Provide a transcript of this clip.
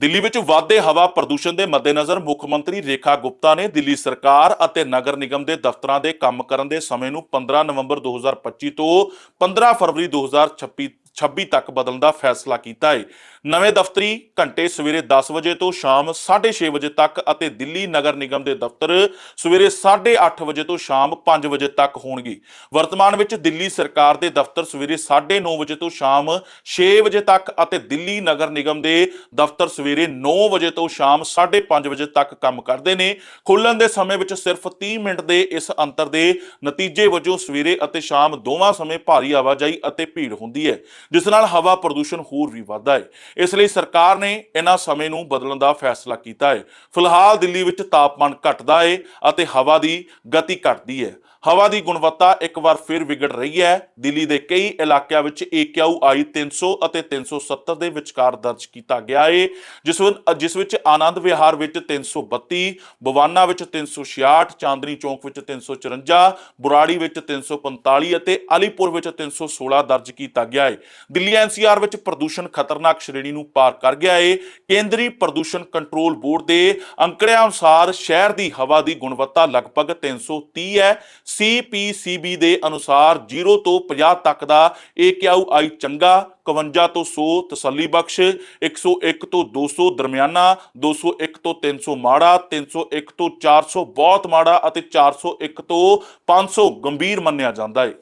ਦਿੱਲੀ ਵਿੱਚ ਵਾਧੇ ਹਵਾ ਪ੍ਰਦੂਸ਼ਣ ਦੇ ਮੱਦੇਨਜ਼ਰ ਮੁੱਖ ਮੰਤਰੀ ਰੇਖਾ ਗੁਪਤਾ ਨੇ ਦਿੱਲੀ ਸਰਕਾਰ ਅਤੇ ਨਗਰ ਨਿਗਮ ਦੇ ਦਫ਼ਤਰਾਂ ਦੇ ਕੰਮ ਕਰਨ ਦੇ ਸਮੇਂ ਨੂੰ 15 ਨਵੰਬਰ 2025 ਤੋਂ 15 ਫਰਵਰੀ 2026 26 ਤੱਕ ਬਦਲਣ ਦਾ ਫੈਸਲਾ ਕੀਤਾ ਹੈ ਨਵੇਂ ਦਫ਼ਤਰੀ ਘੰਟੇ ਸਵੇਰੇ 10 ਵਜੇ ਤੋਂ ਸ਼ਾਮ 6:30 ਵਜੇ ਤੱਕ ਅਤੇ ਦਿੱਲੀ ਨਗਰ ਨਿਗਮ ਦੇ ਦਫ਼ਤਰ ਸਵੇਰੇ 8:30 ਵਜੇ ਤੋਂ ਸ਼ਾਮ 5 ਵਜੇ ਤੱਕ ਹੋਣਗੇ। ਵਰਤਮਾਨ ਵਿੱਚ ਦਿੱਲੀ ਸਰਕਾਰ ਦੇ ਦਫ਼ਤਰ ਸਵੇਰੇ 9:30 ਵਜੇ ਤੋਂ ਸ਼ਾਮ 6 ਵਜੇ ਤੱਕ ਅਤੇ ਦਿੱਲੀ ਨਗਰ ਨਿਗਮ ਦੇ ਦਫ਼ਤਰ ਸਵੇਰੇ 9 ਵਜੇ ਤੋਂ ਸ਼ਾਮ 5:30 ਵਜੇ ਤੱਕ ਕੰਮ ਕਰਦੇ ਨੇ। ਖੁੱਲਣ ਦੇ ਸਮੇਂ ਵਿੱਚ ਸਿਰਫ 30 ਮਿੰਟ ਦੇ ਇਸ ਅੰਤਰ ਦੇ ਨਤੀਜੇ ਵਜੋਂ ਸਵੇਰੇ ਅਤੇ ਸ਼ਾਮ ਦੋਵਾਂ ਸਮੇਂ ਭਾਰੀ ਆਵਾਜਾਈ ਅਤੇ ਭੀੜ ਹੁੰਦੀ ਹੈ ਜਿਸ ਨਾਲ ਹਵਾ ਪ੍ਰਦੂਸ਼ਣ ਹੋਰ ਵੀ ਵੱਧਦਾ ਹੈ ਇਸ ਲਈ ਸਰਕਾਰ ਨੇ ਇਹਨਾਂ ਸਮੇਂ ਨੂੰ ਬਦਲਣ ਦਾ ਫੈਸਲਾ ਕੀਤਾ ਹੈ ਫਿਲਹਾਲ ਦਿੱਲੀ ਵਿੱਚ ਤਾਪਮਾਨ ਘਟਦਾ ਹੈ ਅਤੇ ਹਵਾ ਦੀ ਗਤੀ ਘਟਦੀ ਹੈ ਹਵਾ ਦੀ ਗੁਣਵੱਤਾ ਇੱਕ ਵਾਰ ਫਿਰ ਵਿਗੜ ਰਹੀ ਹੈ। ਦਿੱਲੀ ਦੇ ਕਈ ਇਲਾਕਿਆਂ ਵਿੱਚ AQI 300 ਅਤੇ 370 ਦੇ ਵਿਚਕਾਰ ਦਰਜ ਕੀਤਾ ਗਿਆ ਹੈ ਜਿਸ ਜਿਸ ਵਿੱਚ ਆਨੰਦ ਵਿਹਾਰ ਵਿੱਚ 332 ਬਵਾਨਾ ਵਿੱਚ 366 ਚਾਂਦਨੀ ਚੌਂਕ ਵਿੱਚ 354 ਬੁਰਾੜੀ ਵਿੱਚ 345 ਅਤੇ ਅਲੀਪੁਰ ਵਿੱਚ 316 ਦਰਜ ਕੀਤਾ ਗਿਆ ਹੈ ਦਿੱਲੀ ਐਨਸੀਆਰ ਵਿੱਚ ਪ੍ਰਦੂਸ਼ਣ ਖਤਰਨਾਕ ਸ਼੍ਰੇਣੀ ਨੂੰ ਪਾਰ ਕਰ ਗਿਆ ਏ। ਕੇਂਦਰੀ ਪ੍ਰਦੂਸ਼ਣ ਕੰਟਰੋਲ ਬੋਰਡ ਦੇ ਅੰਕੜਿਆਂ ਅਨੁਸਾਰ ਸ਼ਹਿਰ ਦੀ ਹਵਾ ਦੀ ਗੁਣਵੱਤਾ ਲਗਭਗ 330 ਹੈ। ਸੀਪੀਸੀਬੀ ਦੇ ਅਨੁਸਾਰ 0 ਤੋਂ 50 ਤੱਕ ਦਾ AQI ਚੰਗਾ 51 ਤੋਂ 100 ਤਸੱਲੀ ਬਖਸ਼ 101 ਤੋਂ 200 ਦਰਮਿਆਨਾ 201 ਤੋਂ 300 ਮਾੜਾ 301 ਤੋਂ 400 ਬਹੁਤ ਮਾੜਾ ਅਤੇ 401 ਤੋਂ 500 ਗੰਭੀਰ ਮੰਨਿਆ ਜਾਂਦਾ ਹੈ